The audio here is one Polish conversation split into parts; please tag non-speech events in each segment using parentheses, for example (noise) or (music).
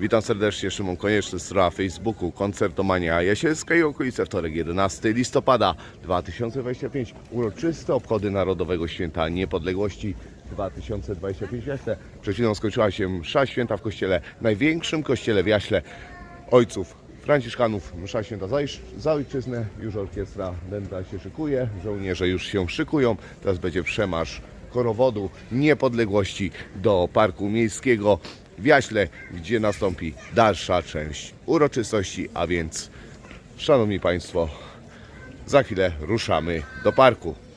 Witam serdecznie, Szymon Konieczny, strona Facebooku, Koncertomania Jasielska i okolice, wtorek 11 listopada 2025. Uroczyste obchody Narodowego Święta Niepodległości 2025. Jasne. Przed chwilą skończyła się msza święta w kościele, największym kościele w Jaśle ojców Franciszkanów. Msza święta za, za ojczyznę, już orkiestra dęta się szykuje, żołnierze już się szykują, teraz będzie przemarsz korowodu niepodległości do Parku Miejskiego w Jaśle, gdzie nastąpi dalsza część uroczystości, a więc, szanowni Państwo, za chwilę ruszamy do parku.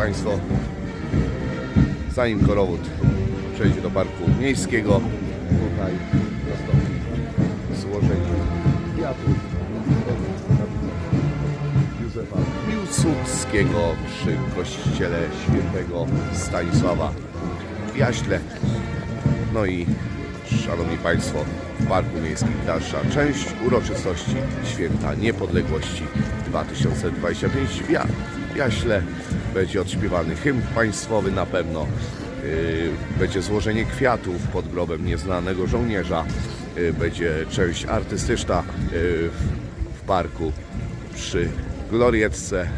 Państwo, zanim korowód przejdzie do Parku Miejskiego, tutaj nastąpi złożenie kwiatów Józefa Piłsudskiego przy kościele świętego Stanisława w Jaśle. No i Szanowni Państwo, w Parku Miejskim dalsza część uroczystości Święta Niepodległości 2025 w Ja- w Jaśle. Będzie odśpiewany hymn państwowy na pewno. Yy, Będzie złożenie kwiatów pod grobem nieznanego żołnierza. Yy, Będzie część artystyczna yy, w- parku przy Glorietce.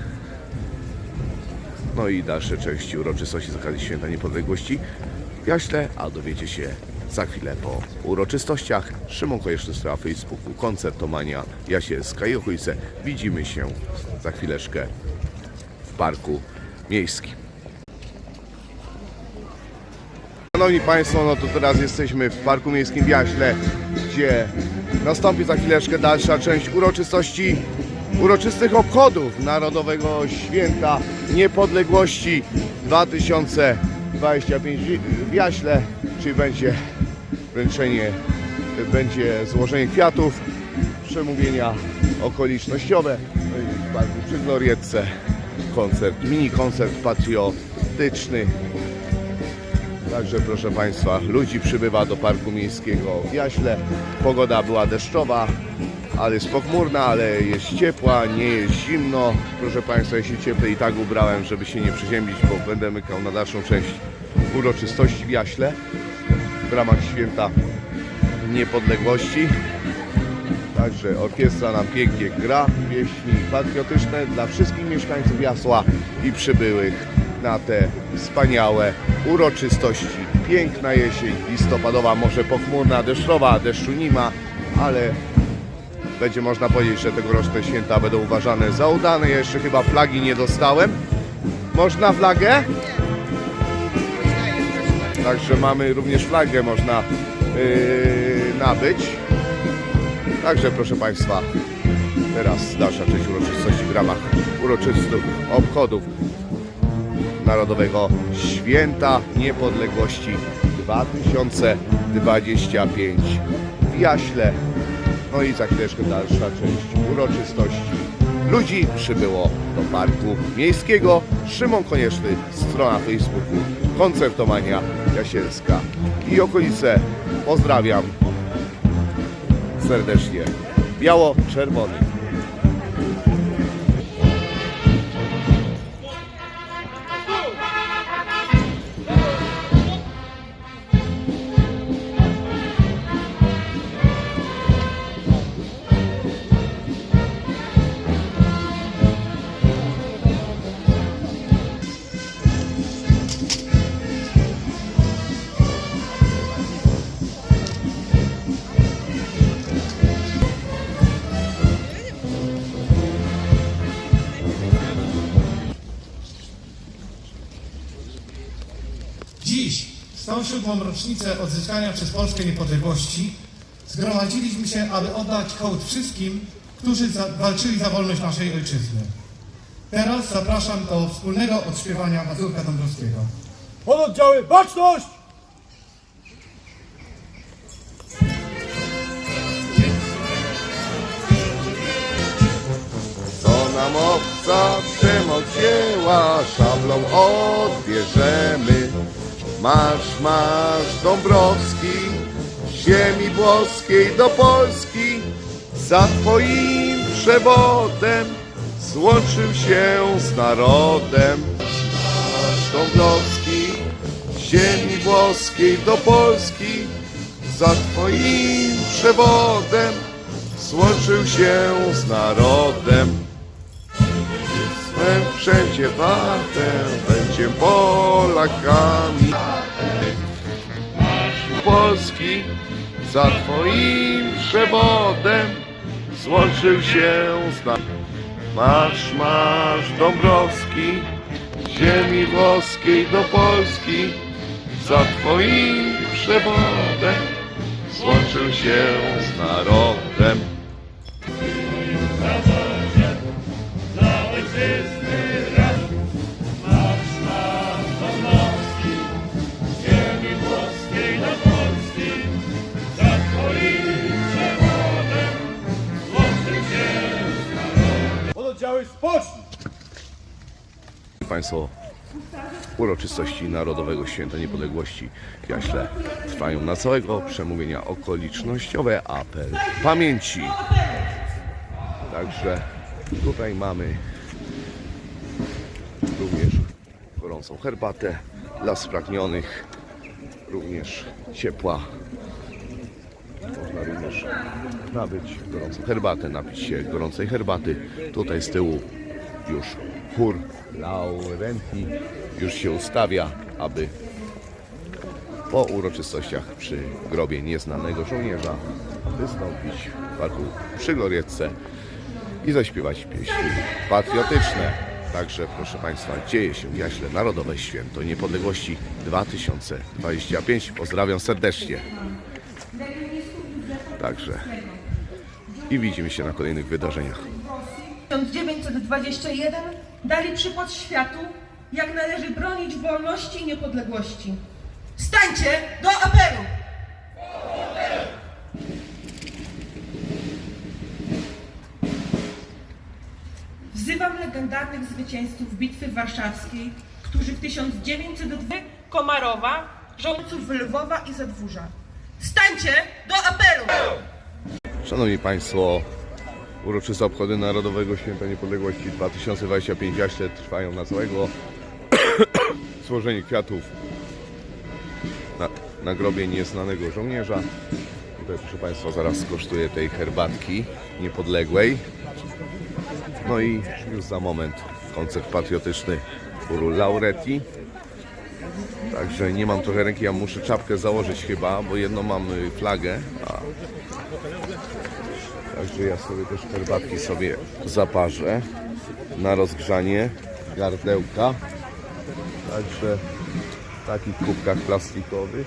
No i dalsze części uroczystości z okazji Święta Niepodległości w Jaśle, a dowiecie się za chwilę po uroczystościach. Szymon Kojeszny na Facebooku, Koncertomania Jasielska i okolice. Widzimy się za chwileczkę w Parku Miejskim. Szanowni Państwo, no to teraz jesteśmy w Parku Miejskim w Jaśle, gdzie nastąpi za chwileczkę dalsza część uroczystości, uroczystych obchodów Narodowego Święta Niepodległości 2025 w Jaśle, czyli będzie wręczenie, będzie złożenie kwiatów, przemówienia okolicznościowe, no w Parku przy Glorietce koncert, mini koncert patriotyczny, Także proszę Państwa, ludzi przybywa do Parku Miejskiego w Jaśle. Pogoda była deszczowa, ale jest pochmurna, ale jest ciepła, nie jest zimno. Proszę Państwa, jeśli cieplej i tak ubrałem, żeby się nie przeziębić, bo będę mykał na dalszą część uroczystości w Jaśle w ramach święta niepodległości. Także orkiestra nam pięknie gra pieśni patriotyczne dla wszystkich mieszkańców Jasła i przybyłych na te wspaniałe uroczystości. Piękna jesień listopadowa, może pochmurna, deszczowa, deszczu nie ma, ale będzie można powiedzieć, że tegoroczne święta będą uważane za udane. Ja jeszcze chyba flagi nie dostałem. Można flagę? Także mamy również flagę, można yy, nabyć. Także proszę Państwa, teraz dalsza część uroczystości w ramach uroczystych obchodów Narodowego Święta Niepodległości 2025 w Jaśle. No i za chwileczkę dalsza część uroczystości. Ludzi przybyło do Parku Miejskiego. Szymon Konieczny, strona Facebooku, Koncertomania Jasielska i okolice. Pozdrawiam serdecznie. biało-czerwony. Dziś, w 107. rocznicę odzyskania przez Polskę niepodległości, zgromadziliśmy się, aby oddać hołd wszystkim, którzy za, walczyli za wolność naszej ojczyzny. Teraz zapraszam do wspólnego odśpiewania Mazurka Dąbrowskiego. Pododdziały, baczność! Nam obca przemoc wzięła, szablą odbierzemy. Marsz, marsz Dąbrowski, ziemi włoskiej do Polski, za twoim przewodem złączył się z narodem. Marsz Dąbrowski, ziemi włoskiej do Polski, za twoim przewodem złączył się z narodem. Swem wszędzie wartem będzie Polakami. Polski za twoim przewodem złączył się z nami. Marsz, marsz Dąbrowski, ziemi włoskiej do Polski, za twoim przewodem złączył się z narodem. Pododdziały, spocznij! Państwo, uroczystości Narodowego Święta Niepodległości w Jaśle trwają na całego przemówienia okolicznościowe, apel pamięci. Także tutaj mamy również gorącą herbatę dla spragnionych, również ciepła. Również nabyć gorącą herbatę, napić się gorącej herbaty. Tutaj z tyłu już chór Laurenti już się ustawia, aby po uroczystościach przy grobie nieznanego żołnierza wystąpić w parku przy Glorietce i zaśpiewać pieśni patriotyczne. Także proszę Państwa, dzieje się Jaśle Narodowe Święto Niepodległości 2025. Pozdrawiam serdecznie. Także i widzimy się na kolejnych wydarzeniach. 1921 dali przykład światu, jak należy bronić wolności i niepodległości. Stańcie do apelu! Wzywam legendarnych zwycięzców Bitwy Warszawskiej, którzy w 1902 Komarowa, żołnierzów Lwowa i Zadwórza. Stańcie do apelu! Szanowni Państwo, uroczyste obchody Narodowego Święta Niepodległości 2025 w Jaśle trwają na całego (coughs) złożenie kwiatów na, na grobie nieznanego żołnierza. Tutaj proszę Państwa zaraz skosztuję tej herbatki niepodległej. No i już za moment koncert patriotyczny chóru Lauretti. Także nie mam trochę ręki, ja muszę czapkę założyć chyba, bo jedno mam y, flagę, a Także ja sobie też herbatki sobie zaparzę na rozgrzanie gardełka. Także w takich kubkach plastikowych,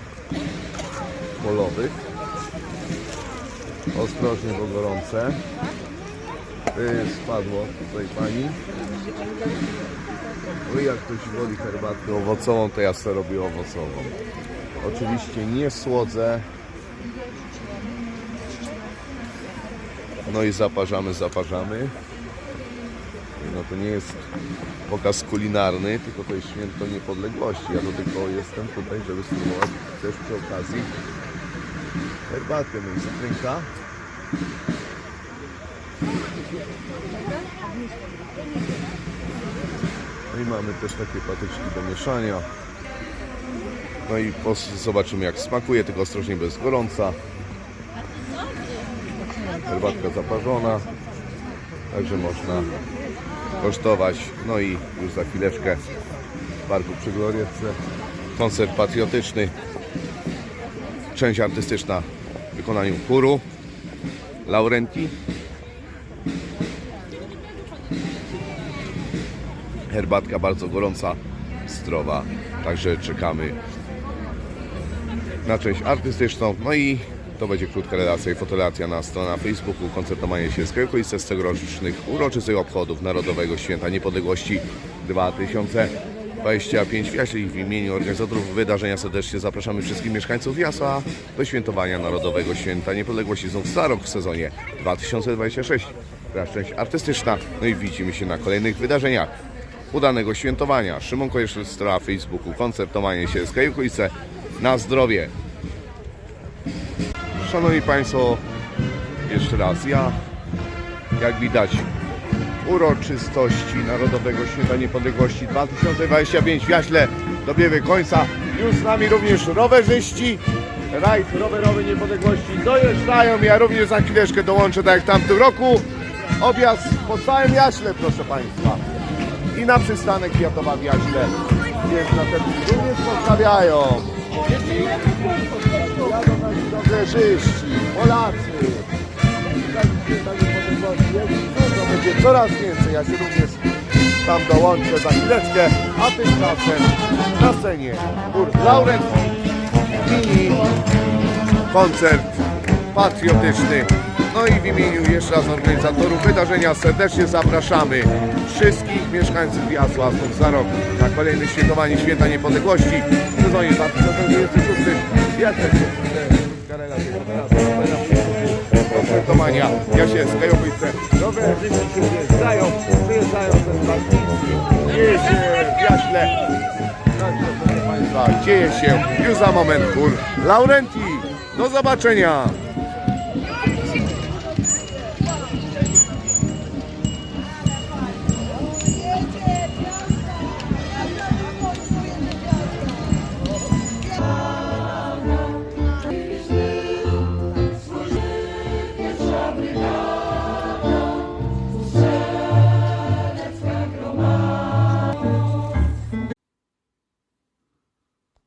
polowych. Ostrożnie, bo gorące. Y, Spadło tutaj pani. No jak ktoś woli herbatkę owocową, to ja sobie robię owocową. Oczywiście nie słodzę, No i zaparzamy, zaparzamy. No to nie jest pokaz kulinarny, tylko to jest święto niepodległości. Ja do tylko jestem tutaj, żeby spróbować też przy okazji herbatę. No i cytrynka. No i mamy też takie patyczki do mieszania. No i zobaczymy jak smakuje, tylko ostrożnie bez gorąca. Herbatka zaparzona. Także można kosztować. No i już za chwileczkę w parku przy Glorietce koncert patriotyczny. Część artystyczna w wykonaniu chóru Laurenti. Herbatka bardzo gorąca, zdrowa. Także czekamy na część artystyczną. No i to będzie krótka relacja i fotolacja na stronę na Facebooku koncertowanie się z okolice z tegorocznych uroczystych obchodów Narodowego Święta Niepodległości 2025 w Jaśle w imieniu organizatorów wydarzenia serdecznie zapraszamy wszystkich mieszkańców Jasła do świętowania Narodowego Święta Niepodległości znów za rok w sezonie 2026. Teraz część artystyczna, no i widzimy się na kolejnych wydarzeniach. Udanego świętowania. Szymon Kojeszy, strona Facebooku, koncertowanie się z okolice na zdrowie. Szanowni Państwo, jeszcze raz ja, jak widać, uroczystości Narodowego Święta Niepodległości 2025 w Jaśle dobiegły końca. Już z nami również rowerzyści. Rajd rowerowy Niepodległości dojeżdżają. Ja również za chwileczkę dołączę, tak jak w tamtym roku. Objazd po całym Jaśle, proszę Państwa. I na przystanek Kwiatowa w Jaśle. Więc na ten również postawiają. Jadą nasi rowerzyści, Polacy. To będzie coraz więcej. Ja się również tam dołączę za chwileczkę. A tymczasem na scenie Ur Laurent mini koncert patriotyczny. I w imieniu jeszcze raz organizatorów wydarzenia serdecznie zapraszamy wszystkich mieszkańców Jasła znów za rok na kolejne świętowanie Święta Niepodległości w sezonie 2026. Ja też koncertowania. Ja się z Kajowice. Rowerzyści się wjeżdżają, przyjeżdżają ze Zwartnicki. Dzieje się w Jaśle. Także proszę Państwa, dzieje się już za moment chór Laurenti. Do zobaczenia.